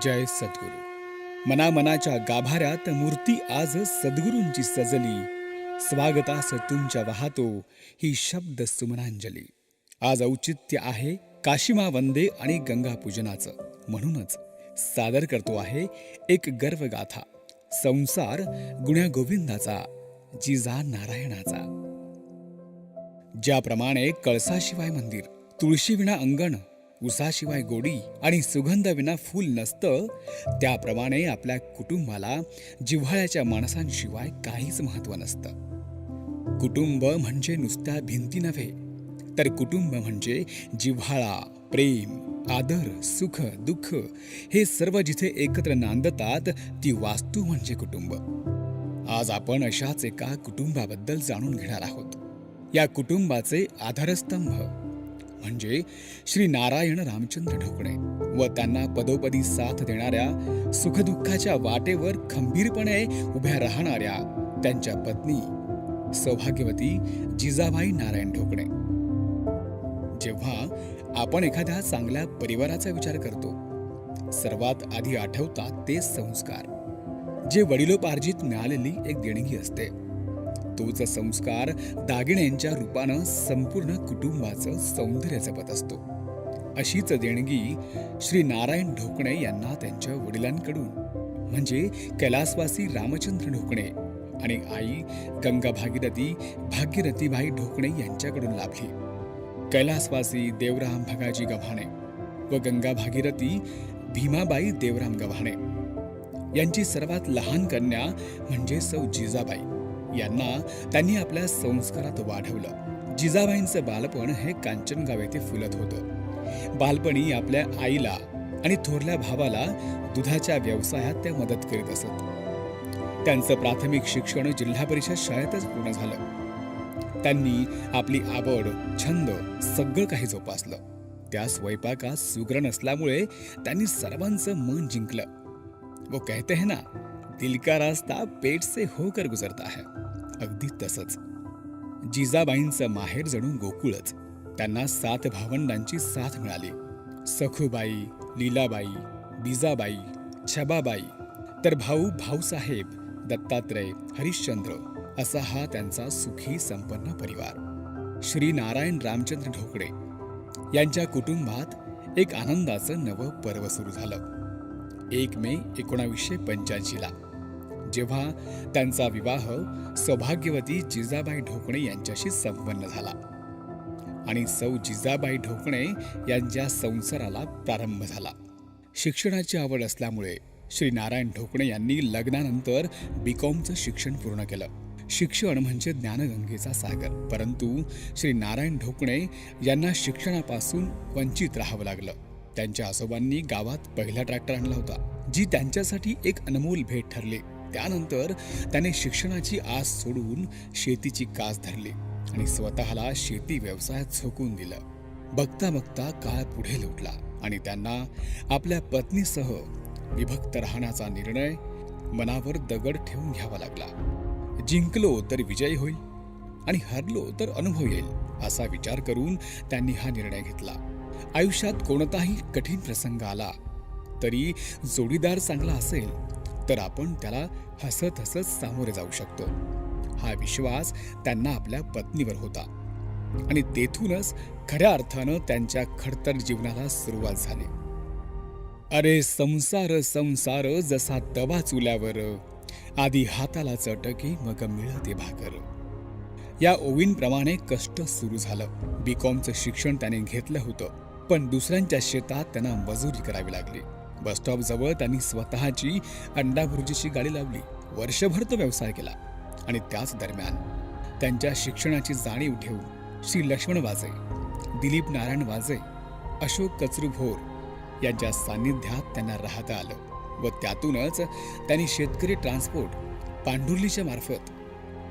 जय सद्गुरू. मनामनाच्या गाभाऱ्यात मूर्ती आज सद्गुरूंची सजली. स्वागतास तुमच्या वाहतो ही शब्द सुमनांजली. आज औचित्य आहे काशिमा वंदे आणि गंगा पूजनाचं. म्हणूनच सादर करतो आहे एक गर्वगाथा संसार गुण्या गोविंदाचा जिजा नारायणाचा. ज्याप्रमाणे कळसाशिवाय मंदिर तुळशीविणा अंगण उसाशिवाय गोडी आणि सुगंधविना फूल नसतं त्याप्रमाणे आपल्या कुटुंबाला जिव्हाळ्याच्या माणसांशिवाय काहीच महत्त्व नसतं. कुटुंब म्हणजे नुसत्या भिंती नव्हे तर कुटुंब म्हणजे जिव्हाळा प्रेम आदर सुख दुःख हे सर्व जिथे एकत्र नांदतात ती वास्तू म्हणजे कुटुंब. आज आपण अशाच एका कुटुंबाबद्दल जाणून घेणार आहोत. या कुटुंबाचे आधारस्तंभ म्हणजे श्री नारायण रामचंद्र ढोकणे व त्यांना पदोपदी साथ देणाऱ्या सुखदुःखाच्या वाटेवर खंबीरपणे उभ्या राहणाऱ्या त्यांच्या पत्नी सौभाग्यवती जिजाबाई नारायण ढोकणे. जेव्हा आपण एखाद्या चांगल्या परिवाराचा विचार करतो सर्वात आधी आठवतात ते संस्कार जे वडिलोपार्जित मिळालेली एक देणगी असते. तोच संस्कार दागिण्यांच्या रूपानं संपूर्ण कुटुंबाचं सौंदर्य जपत असतो. अशीच देणगी श्री नारायण ढोकणे यांना त्यांच्या वडिलांकडून म्हणजे कैलासवासी रामचंद्र ढोकणे आणि आई गंगा भागीरथी भागीरथीबाई ढोकणे यांच्याकडून लाभली. कैलासवासी देवराम भगाजी गव्हाणे व गंगा भागीरथी भीमाबाई देवराम गव्हाणे. यांची सर्वात लहान कन्या म्हणजे सौ जिजाबाई. यांना त्यांनी आपल्या संस्कारात वाढवलं. जिजाबाईंचं बालपण हे कांचनगाव येथे फुलत होतं. बालपणी आपल्या आईला आणि थोरल्या भावाला दुधाच्या व्यवसायात त्या मदत करीत असत. त्यांचं प्राथमिक शिक्षण जिल्हा परिषद शाळेतच पूर्ण झालं. त्यांनी आपली आवड छंद सगळं काही जोपासलं. त्या स्वयंपाकात सुग्रण असल्यामुळे त्यांनी सर्वांचं मन जिंकलं. वो कहते हैं ना दिल का रास्ता पेट से होकर गुजरता है। अगदी तसंच। जिजाबाईंचं माहेर जणू गोकुळच। त्यांना सात भावंडांची साथ मिळाली. सखूबाई लीलाबाई बिजाबाई छबाबाई तर भाऊ भाऊसाहेब दत्तात्रय हरिश्चंद्र असा हा त्यांचा सुखी संपन्न परिवार. श्री नारायण रामचंद्र ढोकळे यांच्या कुटुंबात एक आनंदाचं नवं पर्व सुरू झालं. एक मे एकोणावीसशे पंच्याऐंशीला. जेव्हा त्यांचा विवाह सौभाग्यवती जिजाबाई ढोकणे यांच्याशी संपन्न झाला. आणि सौ जिजाबाई ढोकणे यांच्या संसाराला प्रारंभ झाला. शिक्षणाची आवड असल्यामुळे श्री नारायण ढोकणे यांनी लग्नानंतर बीकॉमचं शिक्षण पूर्ण केलं. शिक्षण म्हणजे ज्ञानगंगेचा सागर. परंतु श्री नारायण ढोकणे यांना शिक्षणापासून वंचित राहावं लागलं. त्यांच्या आजोबांनी गावात पहिला ट्रॅक्टर आणला होता जी त्यांच्यासाठी एक अनमोल भेट ठरली. त्यानंतर त्याने शिक्षणाची आस सोडून शेतीची कास धरली आणि स्वतःला शेती व्यवसायात झोकून दिलं. बघता बघता काळ पुढे लोटला आणि त्यांना आपल्या पत्नीसह विभक्त राहण्याचा निर्णय मनावर दगड ठेवून घ्यावा लागला. जिंकलो तर विजय होईल आणि हरलो तर अनुभव येईल असा विचार करून त्यांनी हा निर्णय घेतला. आयुष्यात कोणताही कठीण प्रसंग आला तरी जोडीदार चांगला असेल तर आपण त्याला हसत हसत सामोरे जाऊ शकतो. हा विश्वास त्यांना आपल्या पत्नीवर होता. आणि तेथूनच खऱ्या अर्थानं त्यांच्या खडतर जीवनाला सुरुवात झाली. अरे संसार संसार जसा तवा चुल्यावर आधी हाताला चटके मग मिळते भाकर. या ओवींप्रमाणे कष्ट सुरू झालं. बीकॉमचं शिक्षण त्याने घेतलं होतं. पण दुसऱ्यांच्या शेतात त्यांना मजुरी करावी लागली. बसस्टॉपजवळ त्यांनी स्वतःची अंडा भुर्जीची गाडी लावली. वर्षभर तो व्यवसाय केला. आणि त्याच दरम्यान त्यांच्या शिक्षणाची जाणीव ठेवून श्री लक्ष्मण वाजे दिलीप नारायण वाजे अशोक कचरू भोर यांच्या सान्निध्यात त्यांना राहता आलं व त्यातूनच त्यांनी शेतकरी ट्रान्सपोर्ट पांढुर्लीच्या मार्फत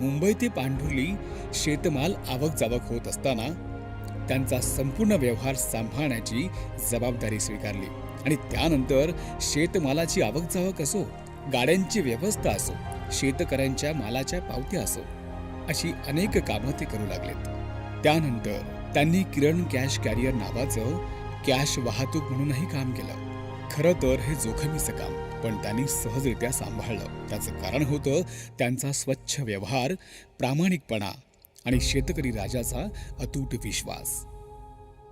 मुंबई ते पांढुर्ली शेतमाल आवक जावक होत असताना त्यांचा संपूर्ण व्यवहार सांभाळण्याची जबाबदारी स्वीकारली. आणि त्यानंतर शेतमालाची आवक जावक असो गाड्यांची व्यवस्था असो शेतकऱ्यांच्या मालाच्या पावत्या असो अशी अनेक कामं ते करू लागलेत. त्यानंतर त्यांनी किरण कॅश कॅरियर नावाचं कॅश वाहतूक म्हणूनही काम केलं. खरं तर हे जोखमीचं काम पण त्यांनी सहजरित्या सांभाळलं. त्याचं कारण होतं त्यांचा स्वच्छ व्यवहार प्रामाणिकपणा आणि शेतकरी राजाचा अतूट विश्वास.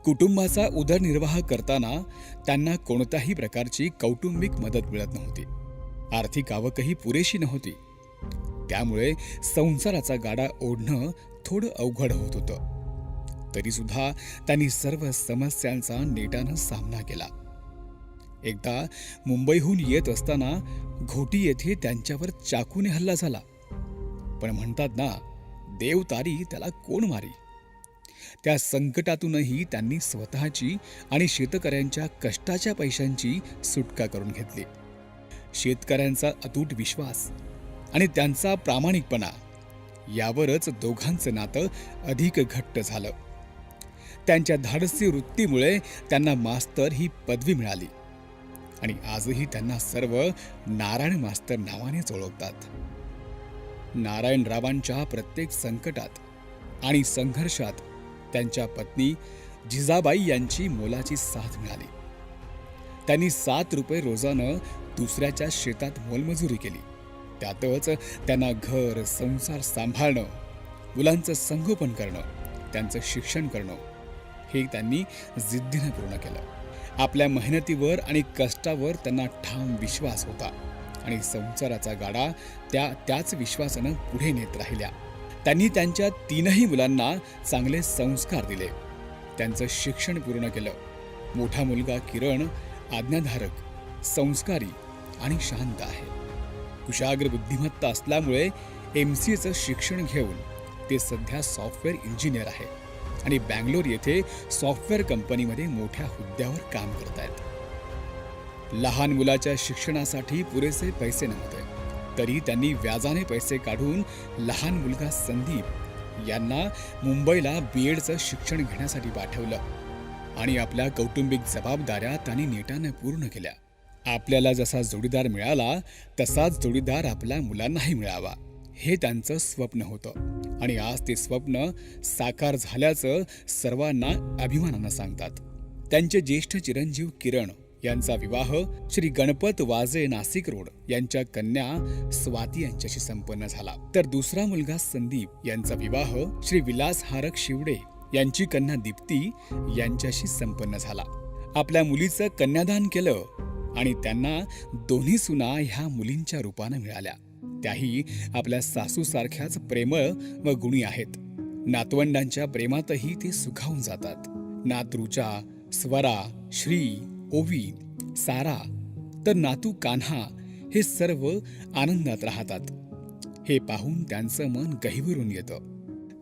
कुटुंबाचा उदरनिर्वाह करताना त्यांना कोणत्याही प्रकारची कौटुंबिक मदत मिळत नव्हती. आर्थिक आवकही पुरेशी नव्हती. त्यामुळे संसाराचा गाडा ओढणं थोडं अवघड होत होतं. तरी सुद्धा त्यांनी सर्व समस्यांचा नेटानं सामना केला. एकदा मुंबईहून येत असताना घोटी येथे त्यांच्यावर चाकूने हल्ला झाला. पण म्हणतात ना देवतारी त्याला कोण मारी? त्या संकटातूनही त्यांनी स्वतःची आणि शेतकऱ्यांच्या कष्टाच्या पैशांची सुटका करून घेतली. शेतकऱ्यांचा अतूट विश्वास आणि त्यांचा प्रामाणिकपणा यावरच दोघांचं नातं अधिक घट्ट झालं. त्यांच्या धाडसी वृत्तीमुळे त्यांना मास्तर ही पदवी मिळाली आणि आजही त्यांना सर्व नारायण मास्तर नावानेच ओळखतात. नारायणरावांच्या प्रत्येक संकटात आणि संघर्षात त्यांच्या पत्नी जिजाबाई यांची मोलाची साथ मिळाली. त्यांनी सात रुपये रोजानं दुसऱ्याच्या शेतात मोलमजुरी केली. त्यातच त्यांना घर संसार सांभाळणं मुलांचं संगोपन करणं त्यांचं शिक्षण करणं हे त्यांनी जिद्दीनं पूर्ण केलं. आपल्या मेहनतीवर आणि कष्टावर त्यांना ठाम विश्वास होता. आणि संसाराचा गाडा त्या त्याच विश्वासानं पुढे नेत राहिल्या. त्यांनी त्यांच्या तीनही मुलांना चांगले संस्कार दिले. त्यांचं शिक्षण पूर्ण केलं. मोठा मुलगा किरण आज्ञाधारक संस्कारी आणि शांत आहे. कुशाग्र बुद्धिमत्ता असल्यामुळे एम सी एचं शिक्षण घेऊन ते सध्या सॉफ्टवेअर इंजिनियर आहे आणि बँगलोर येथे सॉफ्टवेअर कंपनीमध्ये मोठ्या हुद्द्यावर काम करत आहेत लहान मुलाच्या शिक्षणासाठी पुरेसे पैसे नव्हते. तरी त्यांनी व्याजाने पैसे काढून लहान मुलगा संदीप यांना मुंबईला बी एडचं शिक्षण घेण्यासाठी पाठवलं आणि आपल्या कौटुंबिक जबाबदाऱ्या त्यांनी नेटाने पूर्ण केल्या. आपल्याला जसा जोडीदार मिळाला तसाच जोडीदार आपल्या मुलांनाही मिळावा हे त्यांचं स्वप्न होतं. आणि आज ते स्वप्न साकार झाल्याचं सर्वांना अभिमानानं सांगतात. त्यांचे ज्येष्ठ चिरंजीव किरण यांचा विवाह श्री गणपत वाजे नाशिक रोड यांच्या कन्या स्वाती यांच्याशी संपन्न झाला. तर दुसरा मुलगा संदीप यांचा विवाह श्री विलास हारक शिवडे यांची कन्या दीप्ती यांच्याशी संपन्न झाला. आपल्या मुलीचं कन्यादान केलं आणि त्यांना दोन्ही सुना ह्या मुलींच्या रूपानं मिळाल्या. त्याही आपल्या सासूसारख्याच प्रेमळ व गुणी आहेत. नातवंडांच्या प्रेमातही ते सुखावून जातात. नातरूचा स्वरा श्री ओवी सारा तर नातू कान्हा हे सर्व आनंदात राहतात. हे पाहून त्यांचं मन गहिवरून येतं.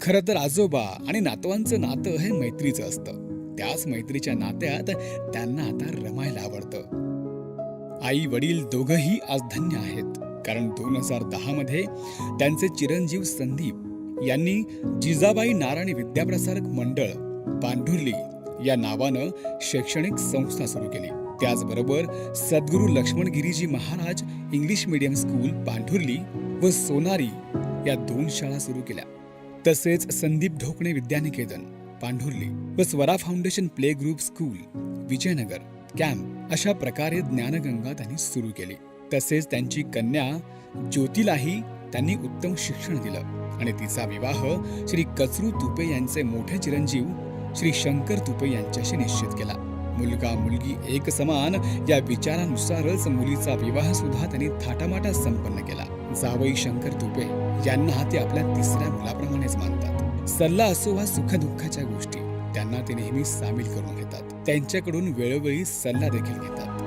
खरं तर आजोबा आणि नातवांचं नातं हे मैत्रीचं असतं. त्याच मैत्रीच्या नात्यात त्यांना आता रमायला आवडतं. आई वडील दोघंही आज धन्य आहेत. कारण दोन हजार दहा मध्ये त्यांचे चिरंजीव संदीप यांनी जिजाबाई नारायण विद्याप्रसारक मंडळ पांढुर्ली या नावानं शैक्षणिक संस्था सुरू केली. त्याचबरोबर Sadguru Laxman Giriji Maharaj English medium school Pandhurli व सोनारी या दोन शाळा सुरू केल्या. तसेच संदीप ढोकणे विद्यानिकेतन पांढुर्ली व Swara foundation play group school Vijaynagar camp अशा प्रकारे ज्ञानगंगा त्यांनी सुरू केली. तसेच त्यांची कन्या ज्योतीलाही त्यांनी उत्तम शिक्षण दिलं. आणि तिचा विवाह श्री कचरू तुपे यांचे मोठे चिरंजीव श्री शंकर तुपे यांच्याशी निश्चित केला. मुलगा मुलगी एक समान या विचारानुसारच मुलीचा विवाह सुद्धा त्यांनी थाटामाटात संपन्न केला. जावई शंकर तुपे यांना ते आपल्या तिसऱ्या मुलाप्रमाणेच मानतात. सल्ला असो वा सुखदुःखाच्या गोष्टी त्यांना ते नेहमी सामील करून घेतात. त्यांच्याकडून वेळोवेळी सल्ला देखील घेतात.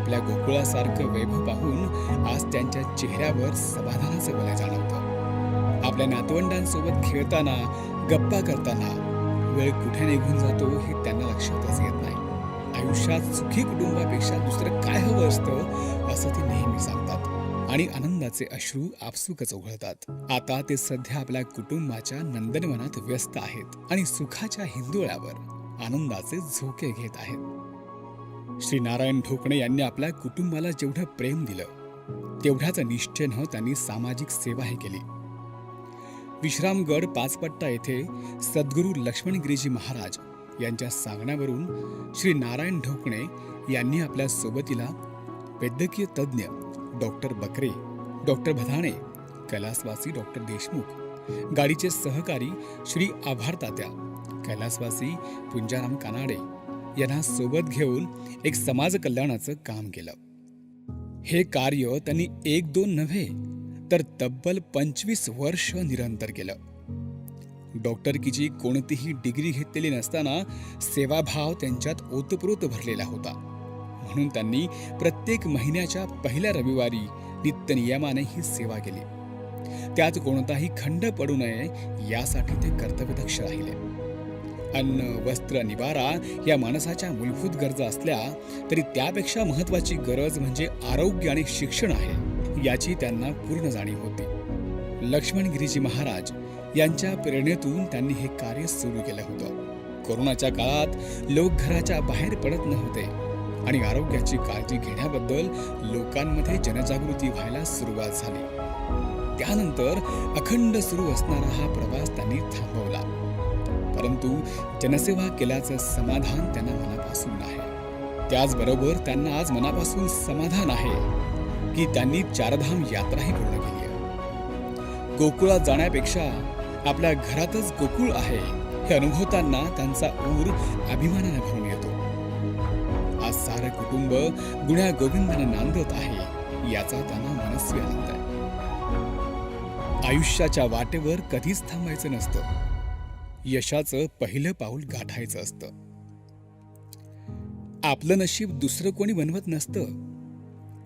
आपल्या गोकुळासारखं वैभव पाहून आज त्यांच्या चेहऱ्यावर समाधानाचं वलय जाणवतं. आपल्या नातवंडांसोबत खेळताना गप्पा करताना वेळ कुठे निघून जातो हे त्यांना लक्षातच येत नाही. आयुष्यात सुखी कुटुंबापेक्षा दुसरं काय हवं असतं असं ते नेहमी सांगतात. आणि आनंदाचे अश्रू आपसुकच उघळतात आता ते सध्या आपल्या कुटुंबाच्या नंदनवनात व्यस्त आहेत आणि सुखाच्या हिंदोळ्यावर आनंदाचे झोके घेत आहेत. श्री नारायण ढोकणे यांनी आपल्या कुटुंबाला जेवढं प्रेम दिलं तेवढ्याच निष्ठेनं त्यांनी सामाजिक सेवाही केली. विश्रामगड पाचपट्टा येथे सद्गुरू लक्ष्मणगिरीजी महाराज यांच्या सांगण्यावरून श्री नारायण ढोकणे यांनी आपल्या सोबतीला वैद्यकीय तज्ज्ञ डॉक्टर बकरे डॉक्टर भदाणे कैलासवासी डॉक्टर देशमुख गाडीचे सहकारी श्री आभार तात्या कैलासवासी पुंजाराम कानाडे यांना सोबत घेऊन एक समाज कल्याणाचं काम केलं. हे कार्य त्यांनी एक दोन नव्हे तर तब्बल पंचवीस वर्ष निरंतर केलं डॉक्टरकीची कोणतीही डिग्री घेतलेली नसताना सेवाभाव त्यांच्यात ओतप्रोत भरलेला होता. म्हणून त्यांनी प्रत्येक महिन्याच्या पहिल्या रविवारी नित्यनियमाने ही सेवा केली. त्यात कोणताही खंड पडू नये यासाठी ते कर्तव्यदक्ष राहिले. अन्न वस्त्र निवारा या माणसाच्या मूलभूत गरजा असल्या तरी त्यापेक्षा महत्वाची गरज म्हणजे आरोग्य आणि शिक्षण आहे. याची त्यांना पूर्ण जाणीव होती. लक्ष्मणगिरीजी महाराज यांच्या प्रेरणेतून त्यांनी हे कार्य सुरू केलं होतं. कोरोनाच्या काळात लोक घराच्या बाहेर पडत नव्हते आणि आरोग्याची काळजी घेण्याबद्दल लोकांमध्ये जनजागृती व्हायला सुरुवात झाली. त्यानंतर अखंड सुरू असणारा हा प्रवास त्यांनी थांबवला. परंतु जनसेवा केल्याचं समाधान त्यांना मनापासून आहे त्याचबरोबर त्यांना आज मनापासून समाधान आहे. की त्यांनी चारधाम यात्राही पूर्ण केली आहे. गोकुळात जाण्यापेक्षा आपल्या घरातच गोकुळ आहे हे अनुभवताना त्यांचा ऊर अभिमानाने भरून येतो. आज सारं कुटुंब गुण्या गोविंदाने नांदत आहे याचा त्यांना मनस्वी आनंद आहे. आयुष्याच्या वाटेवर कधीच थांबायचं नसतं. यशाचं पहिलं पाऊल गाठायचं असतं. आपलं नशीब दुसरं कोणी बनवत नसतं.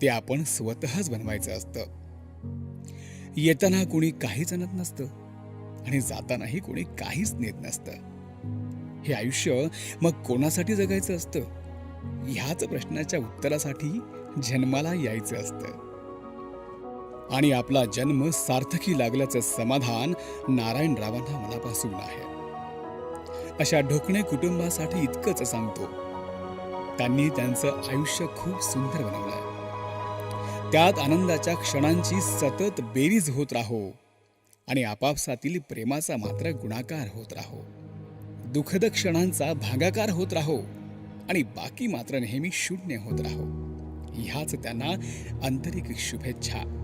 ते आपण स्वतःच बनवायचं असतं. येताना कोणी काहीच आणत नसतं आणि जातानाही कोणी काहीच नेत नसतं. हे आयुष्य मग कोणासाठी जगायचं असतं? ह्याच प्रश्नाच्या उत्तरासाठी जन्माला यायचं असतं. आणि आपला जन्म सार्थकी लागल्याचं समाधान नारायणरावांना मनापासून आहे. अशा ढोकणे कुटुंबासाठी इतकंच सांगतो. त्यांनी त्यांचं आयुष्य खूप सुंदर बनवलंय. त्यात आनंदाच्या क्षणांची सतत बेरीज होत राहो आणि आपापसातील प्रेमाचा मात्र गुणाकार होत राहो. दुःखद क्षणांचा भागाकार होत राहो आणि बाकी मात्र नेहमी शून्य होत राहो. ह्याच त्यांना आंतरिक शुभेच्छा.